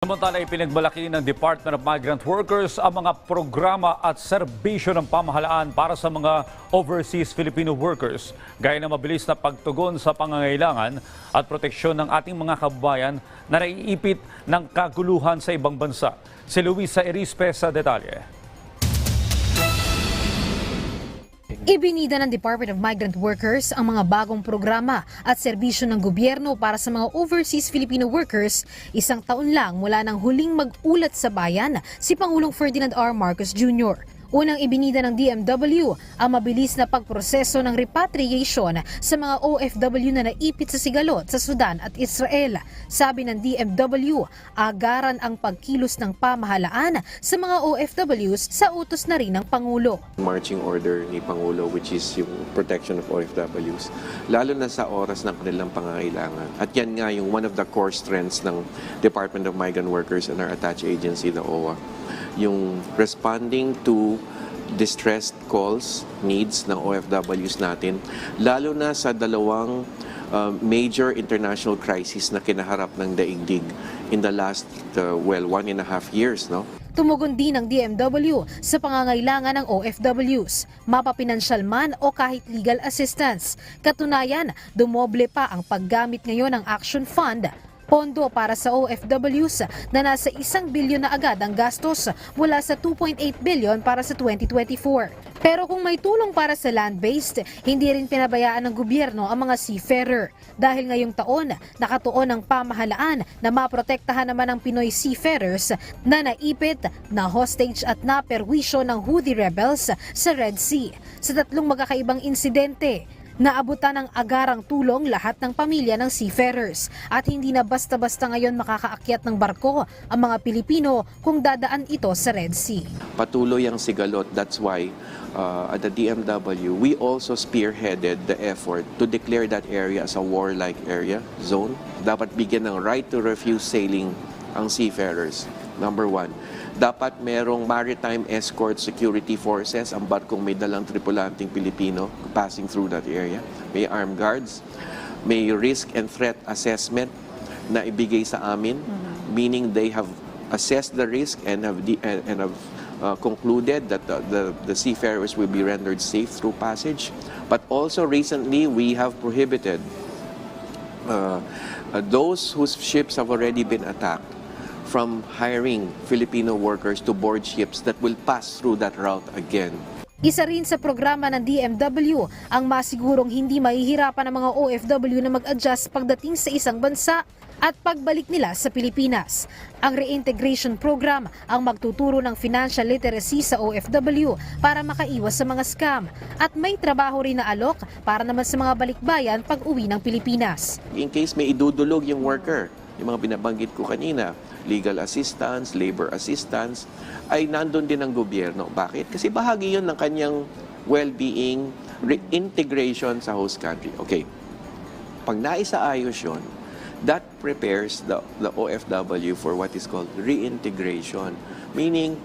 Samantala, ipinagmalaki ng Department of Migrant Workers ang mga programa at serbisyo ng pamahalaan para sa mga overseas Filipino workers, gaya ng mabilis na pagtugon sa pangangailangan at proteksyon ng ating mga kababayan na naiipit ng kaguluhan sa ibang bansa. Si Luisa Erispe sa detalye. Ibinida ng Department of Migrant Workers ang mga bagong programa at serbisyo ng gobyerno para sa mga overseas Filipino workers isang taon lang mula nang huling mag-ulat sa bayan si Pangulong Ferdinand R. Marcos Jr. Unang ibinida ng DMW ang mabilis na pagproseso ng repatriation sa mga OFW na naipit sa Sigalot sa Sudan at Israel. Sabi ng DMW, agaran ang pagkilos ng pamahalaan sa mga OFWs sa utos na rin ng Pangulo. marching order ni Pangulo which is yung protection of OFWs lalo na sa oras ng kanilang pangangailangan. At yan nga yung one of the core strengths ng Department of Migrant Workers and our attached agency, the OWA. Yung responding to distressed calls, needs ng OFWs natin, lalo na sa dalawang uh, major international crisis na kinaharap ng daigdig in the last, uh, well, one and a half years, no? Tumugon din ng DMW sa pangangailangan ng OFWs, mapapinansyal man o kahit legal assistance. Katunayan, dumoble pa ang paggamit ngayon ng Action Fund pondo para sa OFWs na nasa isang bilyon na agad ang gastos mula sa 2.8 billion para sa 2024. Pero kung may tulong para sa land-based, hindi rin pinabayaan ng gobyerno ang mga seafarer. Dahil ngayong taon, nakatuon ang pamahalaan na maprotektahan naman ang Pinoy seafarers na naipit, na hostage at naperwisyo ng Houthi rebels sa Red Sea. Sa tatlong magkakaibang insidente, Naabutan ng agarang tulong lahat ng pamilya ng seafarers at hindi na basta-basta ngayon makakaakyat ng barko ang mga Pilipino kung dadaan ito sa Red Sea. patuloy ang sigalot. That's why uh, at the DMW, we also spearheaded the effort to declare that area as a warlike area, zone. Dapat bigyan ng right to refuse sailing ang seafarers. Number one. Dapat merong maritime escort security forces, ang barkong may dalang tripulanting Pilipino passing through that area. May armed guards. May risk and threat assessment na ibigay sa amin, meaning they have assessed the risk and have, de- and, and have uh, concluded that the, the, the seafarers will be rendered safe through passage. But also recently, we have prohibited uh, uh, those whose ships have already been attacked from hiring Filipino workers to board ships that will pass through that route again. Isa rin sa programa ng DMW ang masigurong hindi mahihirapan ng mga OFW na mag-adjust pagdating sa isang bansa at pagbalik nila sa Pilipinas. Ang reintegration program ang magtuturo ng financial literacy sa OFW para makaiwas sa mga scam at may trabaho rin na alok para naman sa mga balikbayan pag uwi ng Pilipinas. In case may idudulog yung worker, yung mga binabanggit ko kanina, legal assistance, labor assistance, ay nandun din ang gobyerno. Bakit? Kasi bahagi yun ng kanyang well-being, reintegration sa host country. Okay. Pag naisaayos yun, that prepares the, the OFW for what is called reintegration. Meaning,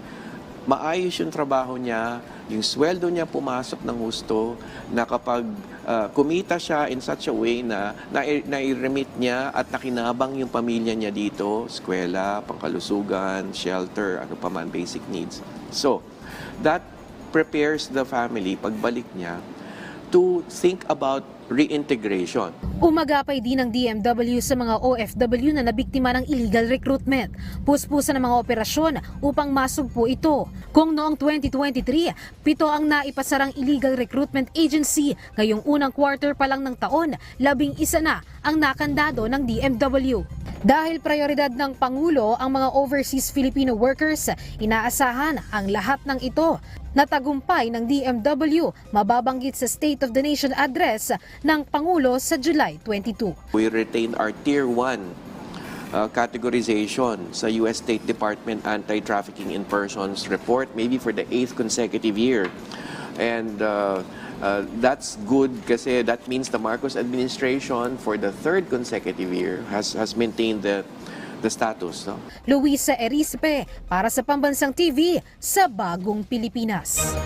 maayos yung trabaho niya, yung sweldo niya pumasok ng husto, na kapag uh, kumita siya in such a way na nai- nai-remit niya at nakinabang yung pamilya niya dito, eskwela, pangkalusugan, shelter, ano pa man, basic needs. So, that prepares the family, pagbalik niya, to think about reintegration. Umagapay din ng DMW sa mga OFW na nabiktima ng illegal recruitment. Puspusan ng mga operasyon upang masugpo ito. Kung noong 2023, pito ang naipasarang illegal recruitment agency, ngayong unang quarter pa lang ng taon, labing isa na ang nakandado ng DMW. Dahil prioridad ng Pangulo ang mga overseas Filipino workers, inaasahan ang lahat ng ito na tagumpay ng DMW mababanggit sa State of the Nation address ng Pangulo sa July 22. We retained our Tier 1 uh, categorization sa U.S. State Department Anti-Trafficking in Persons report, maybe for the eighth consecutive year. And uh, uh, that's good kasi that means the Marcos administration for the third consecutive year has, has maintained the, the status. No? Luisa Erispe para sa Pambansang TV sa Bagong Pilipinas.